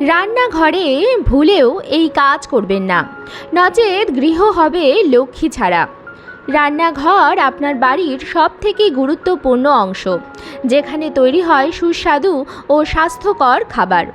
রান্নাঘরে ভুলেও এই কাজ করবেন না। নচেত গৃহ হবে লক্ষ্মী ছাড়া। রান্নাঘর আপনার বাড়ির সব থেকে গুরুত্বপূর্ণ অংশ, যেখানে তৈরি হয় সুস্বাদু ও স্বাস্থ্যকর খাবার।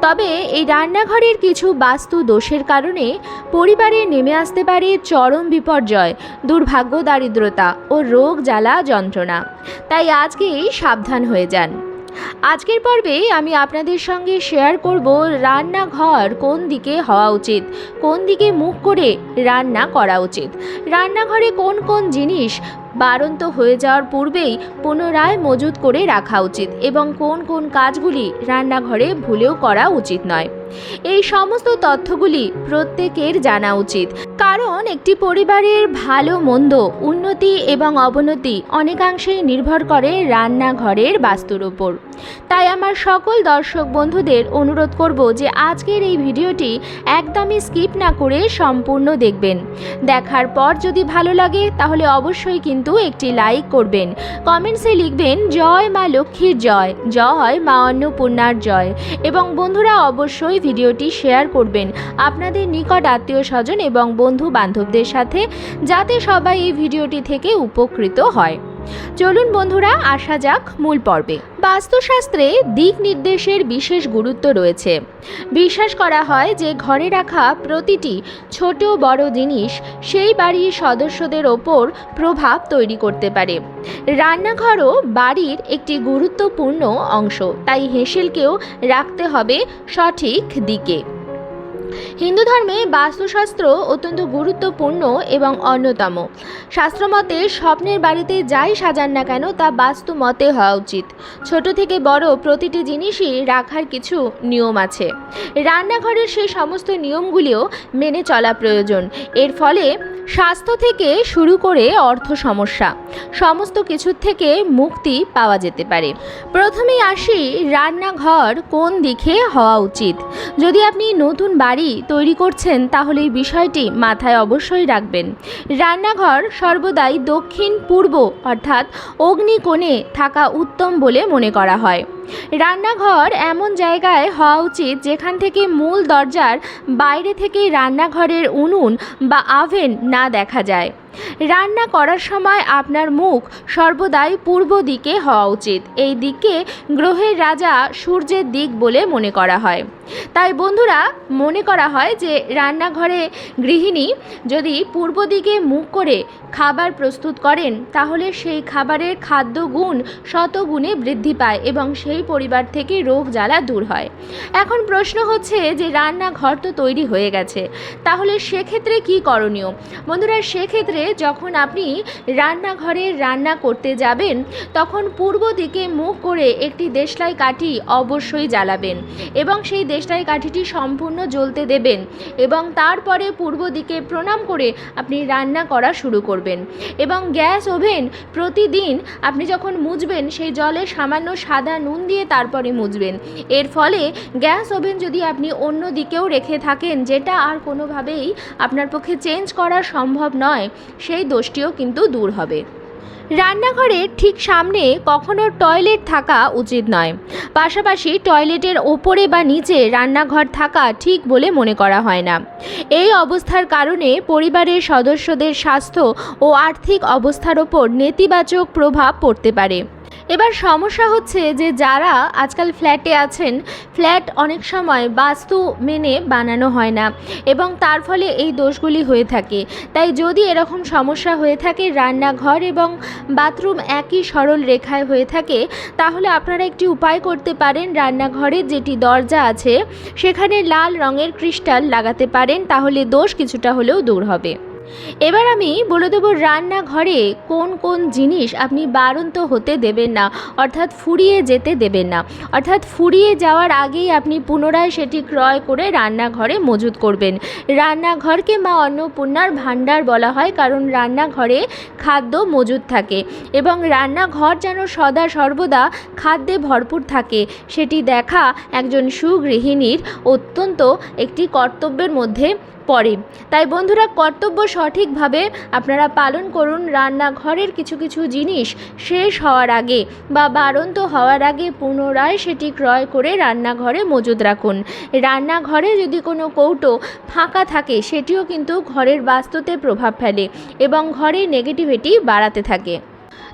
তবে এই রান্নাঘরের কিছু বাস্তু দোষের কারণে পরিবারে নেমে আসতে পারে চরম বিপর্যয়, দুর্ভাগ্য, দারিদ্রতা ও রোগ জ্বালা যন্ত্রণা। তাই আজকেই সাবধান হয়ে যান। আজকের পর্বে আমি আপনাদের সঙ্গে শেয়ার করব রান্নাঘর কোন দিকে হওয়া উচিত, কোন দিকে মুখ করে রান্না করা উচিত। রান্নাঘরে কোন কোন জিনিস বারন্ত হয়ে যাওয়ার পূর্বেই পুনরায় মজুত করে রাখা উচিত এবং কোন কোন কাজগুলি রান্নাঘরে ভুলেও করা উচিত নয়। এই সমস্ত তথ্যগুলি প্রত্যেকের জানা উচিত। কারণ একটি পরিবারের ভালো, মন্দ, উন্নতি এবং অবনতি অনেকাংশেই নির্ভর করে রান্নাঘরের বাস্তুর ওপর তাই আমার সকল দর্শক বন্ধুদের অনুরোধ করব যে আজকের এই ভিডিওটি একদমই স্কিপ না করে সম্পূর্ণ দেখবেন। দেখার পর যদি ভালো লাগে, তাহলে অবশ্যই কিন্তু একটি লাইক করবেন। কমেন্টসে লিখবেন, জয় মা লক্ষ্মীর জয় জয় মা অন্নপূর্ণার জয়। এবং বন্ধুরা, অবশ্যই ভিডিওটি শেয়ার করবেন। আপনাদের নিকট আত্মীয় স্বজন এবং বন্ধু বান্ধবদের সাথে, যাতে সবাই এই ভিডিওটি থেকে উপকৃত হয়। চলুন বন্ধুরা, আসা যাক মূল পর্বে। বাস্তুশাস্ত্রে দিক নির্দেশের বিশেষ গুরুত্ব রয়েছে। বিশ্বাস করা হয় যে ঘরে রাখা প্রতিটি ছোট বড় জিনিস সেই বাড়ির সদস্যদের ওপর প্রভাব তৈরি করতে পারে। রান্নাঘরও বাড়ির একটি গুরুত্বপূর্ণ অংশ, তাই হেঁসেলকেও রাখতে হবে সঠিক দিকে। হিন্দু ধর্মে বাস্তুশাস্ত্র অত্যন্ত গুরুত্বপূর্ণ এবং অন্যতম। শাস্ত্রমতে স্বপ্নের বাড়িতে যাই সাজান না কেন তা বাস্তু মতে হওয়া উচিত। ছোট থেকে বড় প্রতিটি জিনিসই রাখার কিছু নিয়ম আছে। রান্নাঘরের সেই সমস্ত নিয়মগুলিও মেনে চলা প্রয়োজন। এর ফলে স্বাস্থ্য থেকে শুরু করে অর্থ সমস্যা, সমস্ত কিছুর থেকে মুক্তি পাওয়া যেতে পারে। প্রথমেই আসি রান্নাঘর কোন দিকে হওয়া উচিত। যদি আপনি নতুন বাড়ি তৈরি করছেন তাহলে এই বিষয়টি মাথায় অবশ্যই রাখবেন। রান্নাঘর সর্বদাই দক্ষিণ পূর্ব অর্থাৎ অগ্নিকোণে থাকা উত্তম বলে মনে করা হয়। রান্নাঘর এমন জায়গায় হওয়া উচিত যেখান থেকে মূল দরজার বাইরে থেকে রান্নাঘরের উনুন বা আভেন না দেখা যায়। রান্না করার সময় আপনার মুখ সর্বদাই পূর্ব দিকে হওয়া উচিত। এই দিকে গ্রহের রাজা সূর্যের দিক বলে মনে করা হয়। তাই বন্ধুরা, মনে করা হয় যে রান্নাঘরে গৃহিণী যদি পূর্ব দিকে মুখ করে খাবার প্রস্তুত করেন, তাহলে সেই খাবারের খাদ্য গুণ শতগুণে বৃদ্ধি পায় এবং সেই পরিবার থেকে রোগ জ্বালা দূর হয়। এখন প্রশ্ন হচ্ছে যে রান্নাঘর তো তৈরি হয়ে গেছে, তাহলে সেক্ষেত্রে কি করণীয়? বন্ধুরা, সেক্ষেত্রে যখন আপনি রান্নাঘরে রান্না করতে যাবেন, তখন পূর্ব দিকে মুখ করে একটি দেশলাই কাঠি অবশ্যই জ্বালাবেন এবং সেই দেশলাই কাঠিটি সম্পূর্ণ জ্বলতে দেবেন এবং তারপরে পূর্ব দিকে প্রণাম করে আপনি রান্না করা শুরু করবেন এবং গ্যাস ওভেন প্রতিদিন আপনি যখন মুছবেন, সেই জলে সামান্য সাদা নুন দিয়ে তারপরে মুছবেন। এর ফলে গ্যাস ওভেন যদি আপনি অন্য দিকেও রেখে থাকেন, যেটা আর কোনোভাবেই আপনার পক্ষে চেঞ্জ করা সম্ভব নয়, সেই দোষটিও কিন্তু দূর হবে। রান্নাঘরের ঠিক সামনে কখনো টয়লেট থাকা উচিত নয়। পাশাপাশি টয়লেটের ওপরে বা নিচে রান্নাঘর থাকা ঠিক বলে মনে করা হয় না। এই অবস্থার কারণে পরিবারের সদস্যদের স্বাস্থ্য ও আর্থিক অবস্থার ওপর নেতিবাচক প্রভাব পড়তে পারে। এবার সমস্যা হচ্ছে যে যারা আজকাল ফ্ল্যাটে আছেন, ফ্ল্যাট অনেক সময় বাস্তু মেনে বানানো হয় না এবং তার ফলে এই দোষগুলি হয়ে থাকে। তাই যদি এরকম সমস্যা হয়ে থাকে, রান্নাঘর এবং বাথরুম একই সরল রেখায় হয়ে থাকে, তাহলে আপনারা একটি উপায় করতে পারেন রান্নাঘরের যেটি দরজা আছে, সেখানে লাল রঙের ক্রিস্টাল লাগাতে পারেন, তাহলে দোষ কিছুটা হলেও দূর হবে। এবার আমি বলে দেবো রান্নাঘরে কোন কোন জিনিস আপনি বারন্ত হতে দেবেন না, অর্থাৎ ফুরিয়ে যেতে দেবেন না। অর্থাৎ ফুরিয়ে যাওয়ার আগেই আপনি পুনরায় সেটি ক্রয় করে রান্নাঘরে মজুত করবেন। রান্নাঘরকে মা অন্নপূর্ণার ভাণ্ডার বলা হয়, কারণ রান্নাঘরে খাদ্য মজুদ থাকে এবং রান্নাঘর যেন সদা সর্বদা খাদ্যে ভরপুর থাকে, সেটি দেখা একজন সুগৃহিণীর অত্যন্ত একটি কর্তব্যের মধ্যে পড়ে। তাই বন্ধুরা, কর্তব্য সঠিকভাবে আপনারা পালন করুন। রান্নাঘরের কিছু কিছু জিনিস শেষ হওয়ার আগে বা বাড়ন্ত হওয়ার আগে পুনরায় সেটি ক্রয় করে রান্নাঘরে মজুদ রাখুন। রান্নাঘরে যদি কোনো কৌটো ফাঁকা থাকে, সেটিও কিন্তু ঘরের বাস্তুতে প্রভাব ফেলে এবং ঘরে নেগেটিভিটি বাড়াতে থাকে।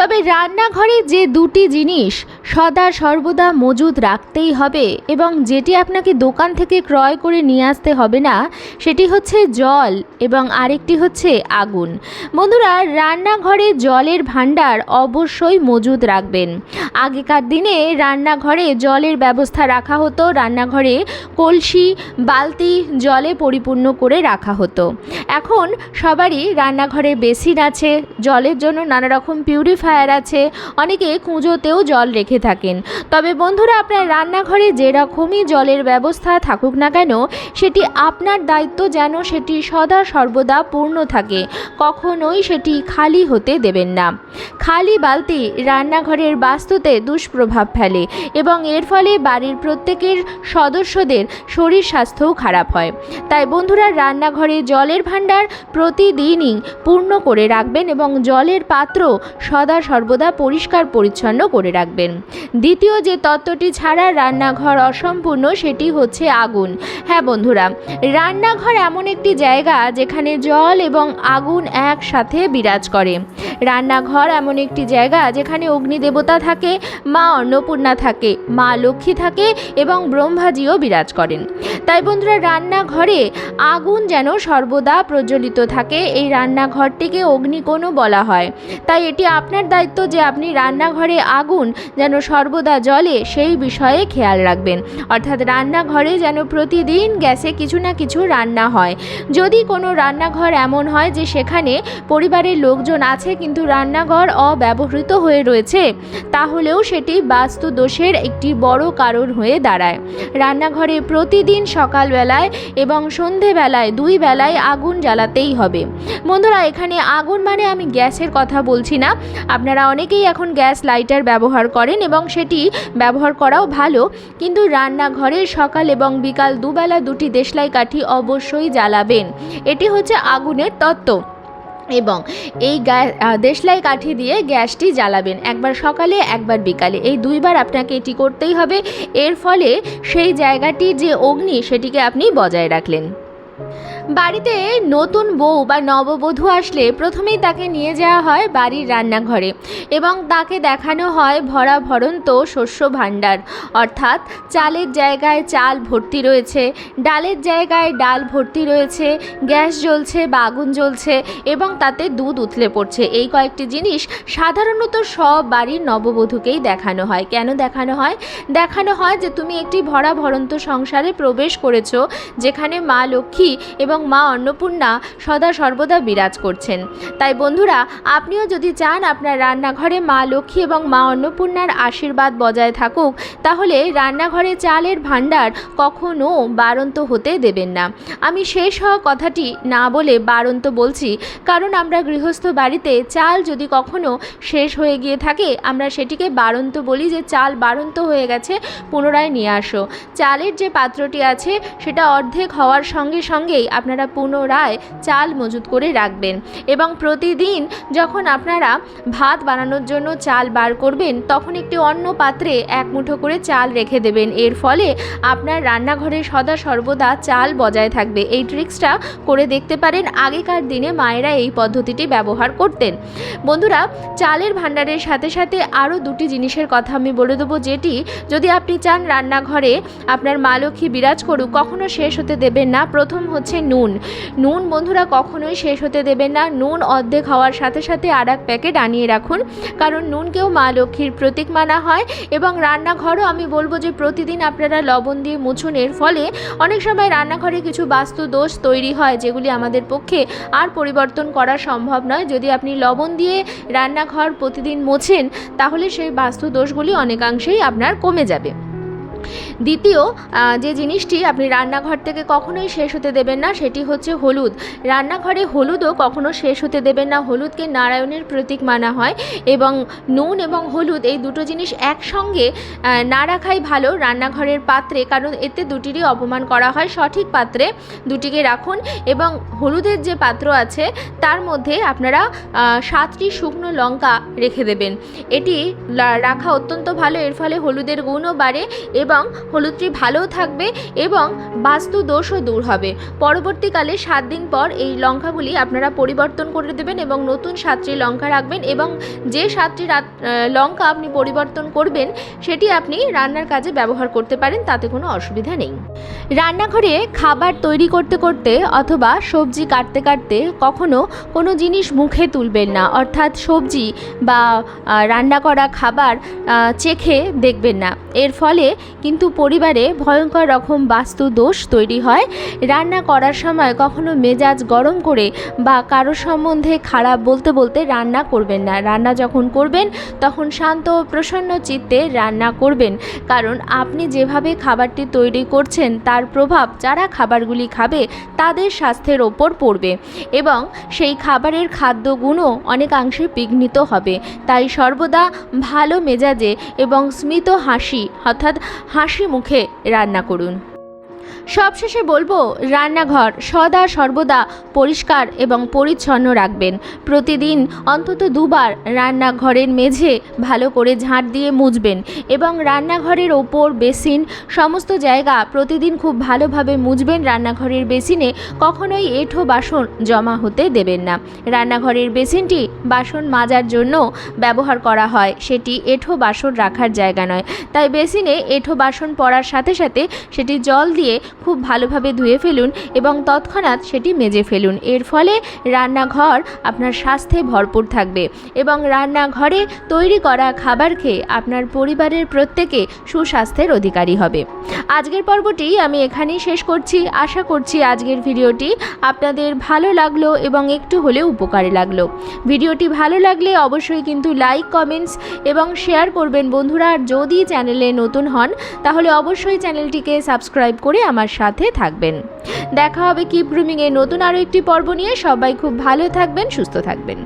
তবে রান্নাঘরে যে দুটি জিনিস সদা সর্বদা মজুদ রাখতেই হবে এবং যেটি আপনাকে দোকান থেকে ক্রয় করে নিয়ে আসতে হবে না, সেটি হচ্ছে জল এবং আরেকটি হচ্ছে আগুন। বন্ধুরা, রান্নাঘরে জলের ভাণ্ডার অবশ্যই মজুদ রাখবেন। আগেকার দিনে রান্নাঘরে জলের ব্যবস্থা রাখা হতো, রান্নাঘরে কলসি, বালতি জলে পরিপূর্ণ করে রাখা হতো। এখন সবারই রান্নাঘরে বেসিন আছে, জলের জন্য নানা রকম পিউরিফায়ার আছে, অনেকে কুঁজোতেও জল রেখে থাকেন। তবে বন্ধুরা, আপনার রান্নাঘরে যেরকমই জলের ব্যবস্থা থাকুক না কেন, সেটি আপনার দায়িত্ব যেন সেটি সদা সর্বদা পূর্ণ থাকে। কখনোই সেটি খালি হতে দেবেন না। খালি বালতি রান্নাঘরের বাস্তুতে দুষ্প্রভাব ফেলে এবং এর ফলে বাড়ির প্রত্যেকের সদস্যদের শরীর স্বাস্থ্যও খারাপ হয়। তাই বন্ধুরা, রান্নাঘরে জলের ভাণ্ডার প্রতিদিনই পূর্ণ করে রাখবেন এবং জলের পাত্র সদা সর্বদা পরিষ্কার পরিচ্ছন্ন করে রাখবেন। দ্বিতীয় যে তত্ত্বটি ছাড়া রান্নাঘর অসম্পূর্ণ, সেটি হচ্ছে আগুন। হ্যাঁ বন্ধুরা, রান্নাঘর এমন একটি জায়গা যেখানে জল এবং আগুন একসাথে বিরাজ করে। রান্নাঘর এমন একটি জায়গা যেখানে অগ্নিদেবতা থাকে, মা অন্নপূর্ণা থাকে, মা লক্ষ্মী থাকে এবং ব্রহ্মাজিও বিরাজ করেন। তাই বন্ধুরা, রান্নাঘরে আগুন যেন সর্বদা প্রজ্বলিত থাকে, এই রান্নাঘরটিকে অগ্নিকোণও বলা হয়। তাই এটি আপনার দায়িত্ব যে আপনি রান্নাঘরে আগুন যেন সর্বদা জলে সেই বিষয়ে খেয়াল রাখবেন। অর্থাৎ রান্নাঘরে যেন প্রতিদিন গ্যাসে কিছু না কিছু রান্না হয়। যদি কোনো রান্নাঘর এমন হয় যে সেখানে পরিবারের লোকজন আছে কিন্তু রান্নাঘর অব্যবহৃত হয়ে রয়েছে, তাহলেও সেটি বাস্তু দোষের একটি বড় কারণ হয়ে দাঁড়ায়। রান্নাঘরে প্রতিদিন সকালবেলায় এবং সন্ধেবেলায় দুই বেলায় আগুন জ্বালাতেই হবে। বন্ধুরা, এখানে আগুন মানে আমি গ্যাসের কথা বলছি না। আপনারা অনেকেই এখন গ্যাস লাইটার ব্যবহার করেন এবং সেটি ব্যবহার করাও ভালো, কিন্তু রান্নাঘরে সকাল এবং বিকাল দুবেলা দুটি দেশলাই কাঠি অবশ্যই জ্বালাবেন। এটি হচ্ছে আগুনের তত্ত্ব। এবং এই দেশলাই কাঠি দিয়ে গ্যাসটি জ্বালাবেন, একবার সকালে, একবার বিকালে। এই দুইবার আপনাকে এটি করতেই হবে। এর ফলে সেই জায়গাটির যে অগ্নি, সেটিকে আপনি বজায় রাখলেন। বাড়িতে নতুন বউ বা নববধূ আসলে প্রথমেই তাকে নিয়ে যাওয়া হয় বাড়ির রান্নাঘরে এবং তাকে দেখানো হয় ভরা ভরন্ত শস্য ভাণ্ডার। অর্থাৎ চালের জায়গায় চাল ভর্তি রয়েছে, ডালের জায়গায় ডাল ভর্তি রয়েছে, গ্যাস জ্বলছে বা আগুন জ্বলছে এবং তাতে দুধ উথলে পড়ছে। এই কয়েকটি জিনিস সাধারণত সব বাড়ির নববধূকেই দেখানো হয়। কেন দেখানো হয়? দেখানো হয় যে তুমি একটি ভরা ভরন্ত সংসারে প্রবেশ করেছ যেখানে মা লক্ষ্মী এবং মা অন্নপূর্ণা সদা সর্বদা বিরাজ করছেন। তাই বন্ধুরা, আপনিও যদি চান আপনার রান্নাঘরে মা লক্ষ্মী এবং মা অন্নপূর্ণার আশীর্বাদ বজায় থাকুক, তাহলে রান্নাঘরে চালের ভাণ্ডার কখনো বারন্ত হতে দেবেন না। আমি শেষ হওয়া কথাটি না বলে বারন্ত বলছি, কারণ আমরা গৃহস্থ বাড়িতে চাল যদি কখনো শেষ হয়ে গিয়ে থাকে, আমরা সেটিকে বারন্ত বলি যে চাল বারন্ত হয়ে গেছে, পুনরায় নিয়ে আসো। চালের যে পাত্রটি আছে, সেটা অর্ধেক হওয়ার সঙ্গে সঙ্গেই আপনারা পুনরায় চাল মজুত করে রাখবেন এবং প্রতিদিন যখন আপনারা ভাত বানানোর জন্য চাল বার করবেন, তখন একটি অন্য পাত্রে এক মুঠো করে চাল রেখে দেবেন। এর ফলে আপনার রান্নাঘরে সদা সর্বদা চাল বজায় থাকবে। এই ট্রিক্সটা করে দেখতে পারেন, আগেকার দিনে মায়েরা এই পদ্ধতিটি ব্যবহার করতেন। বন্ধুরা, চালের ভাণ্ডারের সাথে সাথে আরও দুটি জিনিসের কথা আমি বলে দেবো, যেটি যদি আপনি চান রান্নাঘরে আপনার মা লক্ষ্মী বিরাজ করুক, কখনো শেষ হতে দেবেন না। প্রথম হচ্ছে নুন। নুন বন্ধুরা কখনোই শেষ হতে দেবেন না। নুন অর্ধেক হওয়ার সাথে সাথে আর এক প্যাকেট আনিয়ে রাখুন। কারণ নুনকেও মা লক্ষ্মীর প্রতীক মানা হয় এবং রান্নাঘরও আমি বলব যে প্রতিদিন আপনারা লবণ দিয়ে মুছুন। এর ফলে অনেক সময় রান্নাঘরে কিছু বাস্তু দোষ তৈরি হয় যেগুলি আমাদের পক্ষে আর পরিবর্তন করা সম্ভব নয়। যদি আপনি লবণ দিয়ে রান্নাঘর প্রতিদিন মোছেন, তাহলে সেই বাস্তু দোষগুলি অনেকাংশেই আপনার কমে যাবে। দ্বিতীয় যে জিনিসটি আপনি রান্নাঘর থেকে কখনোই শেষ হতে দেবেন না, সেটি হচ্ছে হলুদ। রান্নাঘরে হলুদও কখনো শেষ হতে দেবেন না। হলুদকে নারায়ণের প্রতীক মানা হয় এবং নুন এবং হলুদ এই দুটো জিনিস একসঙ্গে না রাখাই ভালো রান্নাঘরের পাত্রে, কারণ এতে দুটিরই অপমান করা হয়। সঠিক পাত্রে দুটিকে রাখুন এবং হলুদের যে পাত্র আছে, তার মধ্যে আপনারা সাতটি শুকনো লঙ্কা রেখে দেবেন। এটি রাখা অত্যন্ত ভালো, এর ফলে হলুদের গুণও বাড়ে এবং হলুদটি ভালোও থাকবে এবং বাস্তু দোষও দূর হবে। পরবর্তীকালে সাত দিন পর এই লঙ্কাগুলি আপনারা পরিবর্তন করে দেবেন এবং নতুন সাতটি লঙ্কা রাখবেন এবং যে সাতটি লঙ্কা আপনি পরিবর্তন করবেন, সেটি আপনি রান্নার কাজে ব্যবহার করতে পারেন, তাতে কোনো অসুবিধা নেই। রান্নাঘরে খাবার তৈরি করতে করতে অথবা সবজি কাটতে কাটতে কখনো কোনো জিনিস মুখে তুলবেন না, অর্থাৎ সবজি বা রান্না করা খাবার চেখে দেখবেন না। এর ফলে কিন্তু পরিবারে ভয়ঙ্কর রকম বাস্তু দোষ তৈরি হয়। রান্না করার সময় কখনো মেজাজ গরম করে বা কারও সম্বন্ধে খারাপ বলতে বলতে রান্না করবেন না। রান্না যখন করবেন, তখন শান্ত ও প্রসন্ন চিত্তে রান্না করবেন। কারণ আপনি যেভাবে খাবারটি তৈরি করছেন, তার প্রভাব যারা খাবারগুলি খাবে, তাদের স্বাস্থ্যের ওপর পড়বে এবং সেই খাবারের খাদ্যগুণও অনেকাংশে বিঘ্নিত হবে। তাই সর্বদা ভালো মেজাজে এবং স্মিত হাসি, অর্থাৎ হাসি মুখে রান্না করুন। সবশেষে বলব, রান্নাঘর সদা সর্বদা পরিষ্কার এবং পরিচ্ছন্ন রাখবেন। প্রতিদিন অন্তত দুবার রান্নাঘরের মেঝে ভালো করে ঝাঁট দিয়ে মুছবেন এবং রান্নাঘরের ওপর বেসিন সমস্ত জায়গা প্রতিদিন খুব ভালোভাবে মুছবেন রান্নাঘরের বেসিনে কখনোই এঁঠো বাসন জমা হতে দেবেন না। রান্নাঘরের বেসিনটি বাসন মাজার জন্য ব্যবহার করা হয়, সেটি এঁঠো বাসন রাখার জায়গা নয়। তাই বেসিনে এঁঠো বাসন পড়ার সাথে সাথে সেটি জল দিয়ে খুব ভালোভাবে ধুয়ে ফেলুন এবং তৎক্ষণাৎ সেটি মেজে ফেলুন। এর ফলে রান্নাঘর আপনার স্বাস্থ্যে ভরপুর থাকবে এবং রান্নাঘরে তৈরি করা খাবার খেয়ে আপনার পরিবারের প্রত্যেকে সুস্বাস্থ্যের অধিকারী হবে। আজকের পর্বটি আমি এখানেই শেষ করছি। আশা করছি আজকের ভিডিওটি আপনাদের ভালো লাগল এবং একটু হলেও উপকারে লাগল। ভিডিওটি ভালো লাগলে অবশ্যই কিন্তু লাইক, কমেন্টস এবং শেয়ার করবেন। বন্ধুরা, আর যদি চ্যানেলে নতুন হন, তাহলে অবশ্যই চ্যানেলটিকে সাবস্ক্রাইব করে আমার সাথে থাকবেন। দেখা হবে কিপ গ্রুমিংয়ের নতুন আরও একটি পর্ব নিয়ে। সবাই খুব ভালো থাকবেন, সুস্থ থাকবেন।